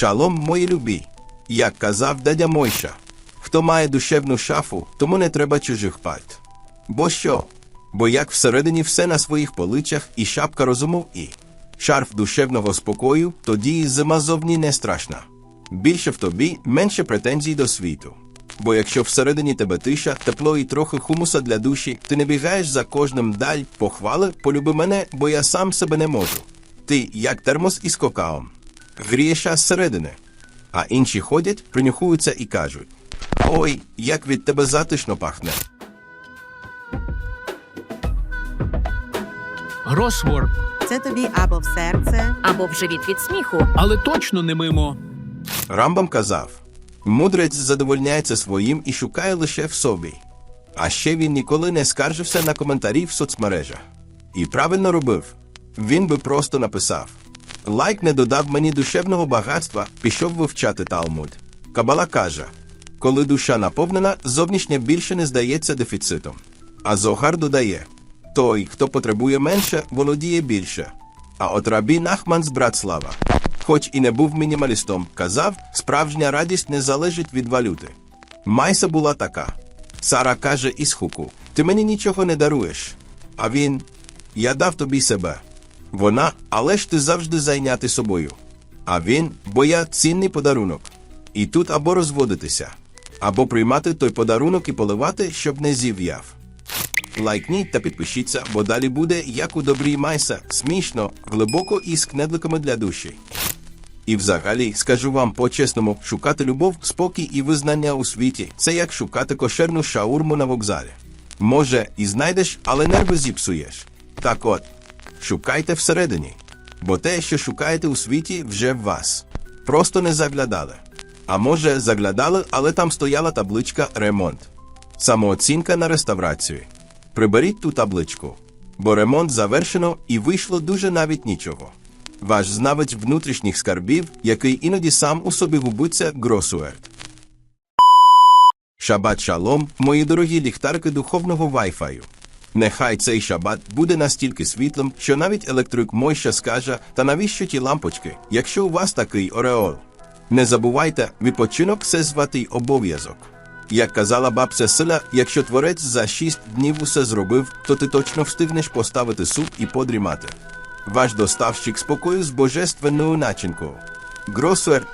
Шалом, мої любі. Як казав дядя Мойша, хто має душевну шафу, тому не треба чужих пальт. Бо що? Бо як всередині все на своїх поличах і шапка розумов і шарф душевного спокою, тоді і зима зовні не страшна. Більше в тобі, менше претензій до світу. Бо якщо всередині тебе тиша, тепло і трохи хумуса для душі, ти не бігаєш за кожним даль, похвали, полюби мене, бо я сам себе не можу. Ти як термос із кокаом. Грієш аж зсередини. А інші ходять, принюхуються і кажуть: Ой, як від тебе затишно пахне. Гросворд, Це тобі або в серце, або в живіт від сміху. але точно не мимо. Рамбам казав: мудрець задовольняється своїм і шукає лише в собі. А ще він ніколи не скаржився на коментарі в соцмережах. І правильно робив. Він би просто написав: Лайк не додав мені душевного багатства, пішов вивчати Талмуд. Кабала каже: коли душа наповнена, зовнішнє більше не здається дефіцитом. А Зогар додає: той, хто потребує менше, володіє більше. А от рабі Нахман з Братслава, хоч і не був мінімалістом, казав, справжня радість не залежить від валюти. Майса була така. Сара каже Ісхуку: Ти мені нічого не даруєш. А він: Я дав тобі себе. Вона, але ж ти завжди зайняти собою. А він, бо я цінний подарунок. І тут або розводитися, або приймати той подарунок і поливати, щоб не зів'яв. Лайкніть та підпишіться, бо далі буде, як у добрій майса, смішно, глибоко і з кнедликами для душі. І взагалі, скажу вам по-чесному, шукати любов, спокій і визнання у світі це як шукати кошерну шаурму на вокзалі. Може, і знайдеш, але нерви зіпсуєш. Так от, шукайте всередині, бо те, що шукаєте у світі, вже в вас. Просто не заглядали. А може, заглядали, але там стояла табличка ремонт. Самооцінка на реставрацію. Приберіть ту табличку, бо ремонт завершено і вийшло дуже навіть нічого. Ваш знавець внутрішніх скарбів, який іноді сам у собі губиться Гросуерт. Шабат шалом, мої дорогі ліхтарки духовного вайфаю. Нехай цей шабат буде настільки світлим, що навіть електрик Мойша скаже, та навіщо ті лампочки, якщо у вас такий ореол. Не забувайте, відпочинок це зватий обов'язок. Як казала бабця Сила, якщо творець за шість днів усе зробив, то ти точно встигнеш поставити суп і подрімати. Ваш доставщик спокою з божественною начинкою. Гросуер